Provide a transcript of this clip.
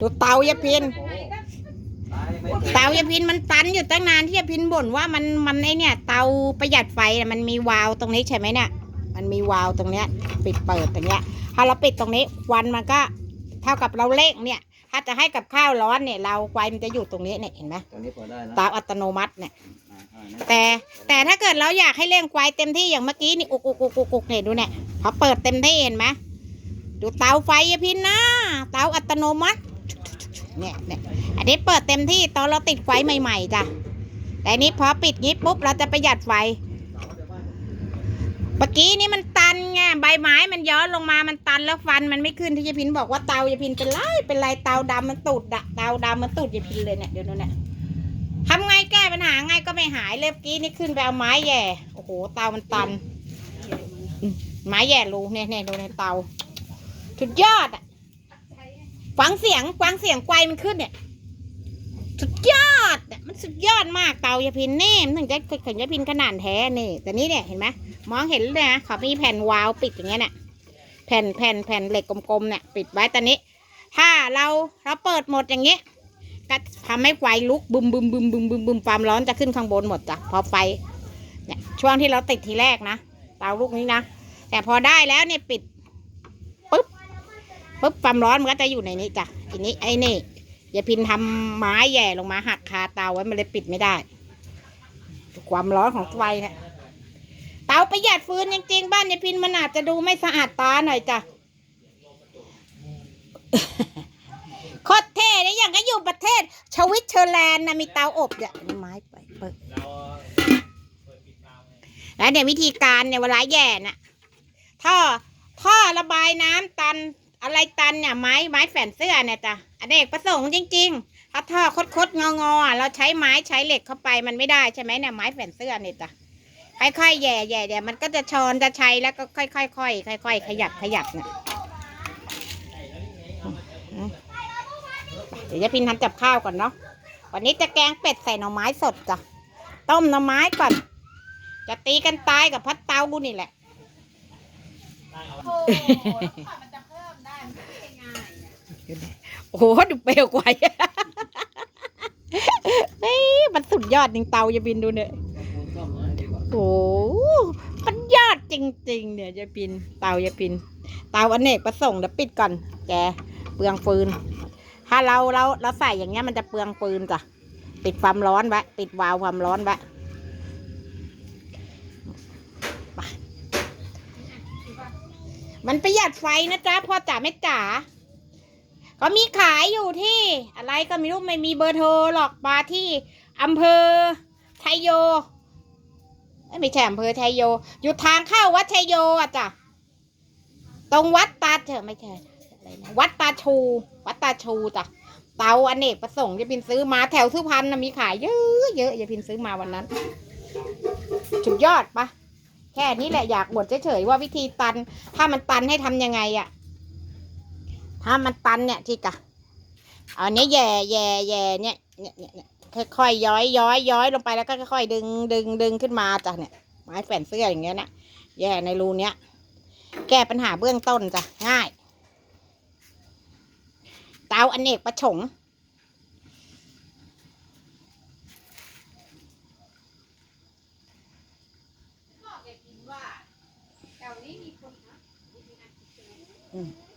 ดูเตายาพิน เตายาพินมันตันอยู่ตั้งนานที่ยาพินบ่นว่ามันมันไอเนี่ย เตาประหยัดไฟน่ะมันมีวาล์วตรงนี้ใช่ไหมเนี่ย มันมีวาล์วตรงเนี้ย ปิดเปิดตรงเนี้ย ถ้าเราปิดตรงนี้ควันมันก็เท่ากับเราเร่งเนี่ย ถ้าจะให้กับข้าวร้อนเนี่ย เราไฟมันจะอยู่ตรงนี้เนี่ยเห็นไหมตอนนี้เปิดได้นะเตาอัตโนมัติเนี่ยอ่าอ่านะแต่แต่ถ้าเกิดเราอยากให้เร่งไฟเต็มที่อย่างเมื่อกี้นี่อุกอุกอุกอุกอุกเนี่ยดูเนี่ยพอเปิดเต็มที่เห็นไหมดูเตาไฟยาพินนะ เตาอัตโนมัติ เนี่ยเนี่ยอันนี้เปิดเต็มที่ตอนเราติดไฟใหม่ ๆจ้ะแต่อันนี้พอปิดงี้ปุ๊บเราจะประหยัดไฟเมื่อกี้นี่มันตันไงใบไม้มันย้อนลงมามันตันแล้วฟันมันไม่ขึ้นที่ยาพินบอกว่าเตายาพินเป็นไรเป็นไรเตาดำมันตูดอะเตาดำมันตูดยาพินเลยเนี่ยเดี๋ยวดูเนี่ยทำไงแก้ปัญหาไงก็ไม่หายเลยเมื่อกี้นี่ขึ้นไปเอาไม้แย่โอ้โหเตามันตันไม้แย่รูเนี่ยเนี่ยดูในเตาสุดยอดอะ ฟังเสียงฟังเสียงไกวมันขึ้นเนี่ย สุดยอดอะมันสุดยอดมากเตายาพินนี่มันถึงจะถึงยาพินขนาดแท้นี่แต่นี่เนี่ยเห็นไหมมองเห็นเลยนะเขามีแผ่นวาล์วปิดอย่างเงี้ยน่ะแผ่นแผ่นแผ่นเหล็กกลมๆเนี่ยปิดไว้ตอนนี้ ถ้าเราเราเปิดหมดอย่างเงี้ยก็ทำให้ไฟลุกบึมบึมบึมบึมบึมบึมความร้อนจะขึ้นข้างบนหมดจ้ะพอไฟเนี่ยช่วงที่เราติดทีแรกนะเตาลูกนี้นะแต่พอได้แล้วเนี่ยปิด ปุ๊บความร้อนมันก็จะอยู่ในนี้จ้ะทีนี้ไอ้นี่อย่าพินทำไม้แย่ลงมาหักคาเตาไว้มันเลยปิดไม่ได้ ความร้อนของไฟเนี่ยเตาประหยัดฟืนจริงๆบ้านยายพินมันอาจจะดูไม่สะอาดตาหน่อยจ้ะโคตรเท่เลยอย่างก็อยู่ประเทศชวิตเชอร์แลนด์นะมีเตาอบเนี่ยนี่ไม้ไปเปิดแล้วเนี่ยวิธีการเนี่ยเวลาแย่น่ะท่อท่อระบายน้ำตัน อะไรตันเนี่ยไม้ไม้แฝนเสื้อเนี่ยจ้ะอันเอกประสงค์จริงๆถ้าท่อคดๆงองๆอะเราใช้ไม้ใช้เหล็กเข้าไปมันไม่ได้ใช่ไหมเนี่ยไม้แฝนเสื้อเนี่ยจ้ะค่อยๆแย่แย่เดี๋ยวมันก็จะชอนจะใช้แล้วก็ค่อยๆค่อยๆค่อยๆขยับขยับเนี่ยเดี๋ยวจะพินทำจับข้าวก่อนเนาะวันนี้จะแกงเป็ดใส่หน่อไม้สดจ้ะต้มหน่อไม้ก่อน จะตีกันตายกับพัดเตากูนี่แหละ โอ้โหดูเปลวกว่าเฮ้ยมันสุดยอดจริงเตาจะบินดูเนี่ยโอ้มันยอดจริง ๆ เนี่ยจะปิน เตาจะปิน เตาอเนกประสงค์เดี๋ยวปิดก่อน แกเปลืองฟืน ถ้าเราเราเราใส่อย่างเงี้ยมันจะเปลืองปืนจ้ะปิดความร้อนไว้ปิดวาล์วความร้อนไว้ มันประหยัดไฟนะจ๊ะพ่อจ๋าแม่จ๋าก็มีขายอยู่ที่ อะไรก็ไม่รู้ไม่มีเบอร์โทรหรอกมาที่อำเภอชัยโยไม่ใช่อำเภอชัยโย อยู่ทางเข้าวัดชัยโยอะจ้ะตรงวัดตาเถอะไม่ใช่อะไรนะวัดตาชู วัดตาชูจ้ะเตาอเนกประสงค์ยายพินซื้อมาแถวสุพรรณนะมีขายเยอะเยอะยายพินซื้อมาวันนั้นสุดยอดปะ ค่นี้แหละอยากบวดเฉยๆว่าวิธีตัน ถ้ามันตันให้ทำยังไงอะถ้ามันตันเนี่ยที่กะเอาเนี้ยแย่แย่แย่เนี่ยเนี่ยเนี่ยเนี่ยค่อยๆย้อยย้อยย้อยลงไปแล้วก็ค่อยๆดึงดึงดึงขึ้นมาจ้ะเนี่ยไม้แฝนเสื้ออย่างเงี้ยนะแย่ในรูเนี้ยแก้ปัญหาเบื้องต้นจ้ะง่าย เตาอเนกประสงค์ ว่าแถวนี้มีคนนะมีงานกิจกรรม